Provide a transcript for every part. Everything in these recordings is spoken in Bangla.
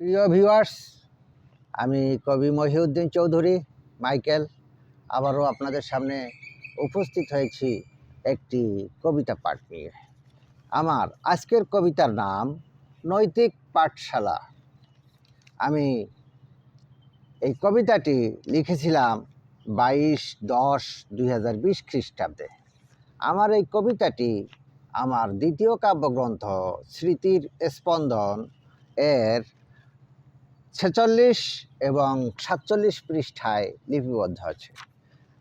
প্রিয় ভিউয়ার্স আমি কবি মহিউদ্দিন চৌধুরী, মাইকেল, আবারও আপনাদের সামনে উপস্থিত হয়েছি একটি কবিতা পাঠ। নিয়ে আমার আজকের কবিতার নাম নৈতিক পাঠশালা। আমি এই কবিতাটি লিখেছিলাম বাইশ দশ দুই হাজার বিশ খ্রিস্টাব্দে। আমার এই কবিতাটি আমার দ্বিতীয় কাব্যগ্রন্থ স্মৃতির স্পন্দন এর ছেচল্লিশ এবং সাতচল্লিশ পৃষ্ঠায় লিপিবদ্ধ আছে।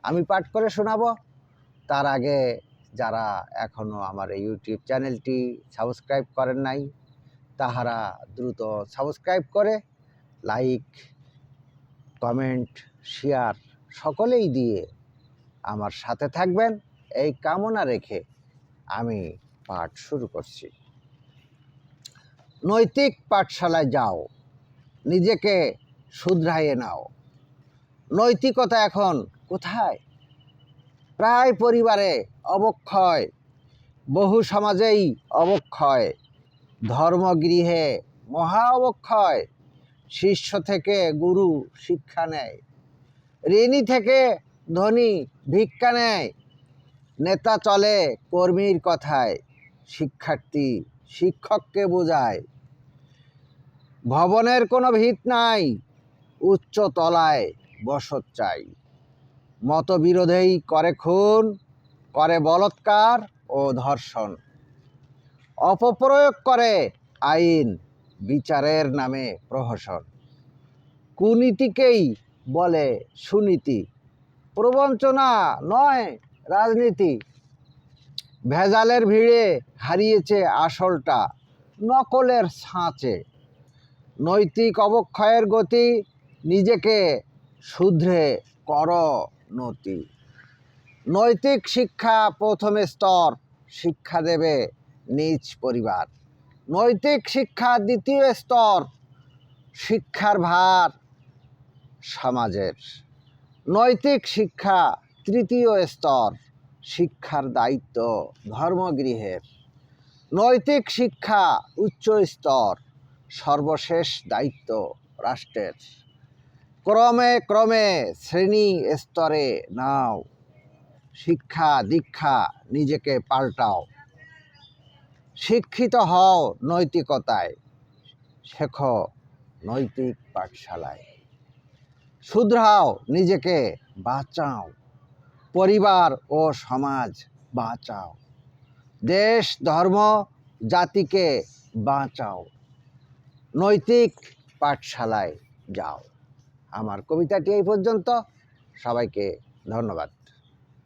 আমি পাঠ করে শোনাব। তার আগে যারা এখনও আমার এই ইউটিউব চ্যানেলটি সাবস্ক্রাইব করেন নাই, তাহারা দ্রুত সাবস্ক্রাইব করে লাইক, কমেন্ট, শেয়ার সকলেই দিয়ে আমার সাথে থাকবেন। এই কামনা রেখে আমি পাঠ শুরু করছি। নৈতিক পাঠশালায় যাও। নিজেকে শুধরাইয়ে নাও। নৈতিকতা এখন কোথায়? প্রায় পরিবারে অবক্ষয়, বহু সমাজেই অবক্ষয়, ধর্মগৃহে মহা অবক্ষয়, শিষ্য থেকে গুরু শিক্ষা নেয়, ঋণী থেকে ধনী ভিক্ষা নেয়, নেতা চলে কর্মীর কথায়, শিক্ষার্থী শিক্ষককে বোঝায় ভবনের কোনো ভিত নাই, উচ্চ তলায় বসত চাই। মতবিরোধেই করে খুন, করে বলৎকার ও ধর্ষণ। অপপ্রয়োগ করে আইন, বিচারের নামে প্রহসন। কুনীতিকেই বলে সুনীতি, প্রবঞ্চনা নয়, রাজনীতি। ভেজালের ভিড়ে হারিয়েছে আসলটা, নকলের ছাঁচে নৈতিক অবক্ষয়ের গতি নিজেকে শুধরে কর নতি। নৈতিক শিক্ষা প্রথম স্তর, শিক্ষা দেবে নিজ পরিবার। নৈতিক শিক্ষা দ্বিতীয় স্তর, শিক্ষার ভার সমাজের। নৈতিক শিক্ষা তৃতীয় স্তর, শিক্ষার দায়িত্ব ধর্মগৃহের। নৈতিক শিক্ষা উচ্চ স্তর সর্বশেষ দায়িত্ব রাষ্ট্রের। ক্রমে ক্রমে শ্রেণি স্তরে নাও। শিক্ষা দীক্ষা নিজেকে পাল্টাও। শিক্ষিত হও নৈতিকতায়। শেখো নৈতিক পাঠশালায়। শুধরাও নিজেকে, বাঁচাও। পরিবার ও সমাজ বাঁচাও। দেশ, ধর্ম, জাতিকে বাঁচাও। নৈতিক পাঠশালায় যাও। আমার কবিতাটি এই পর্যন্ত। সবাইকে ধন্যবাদ।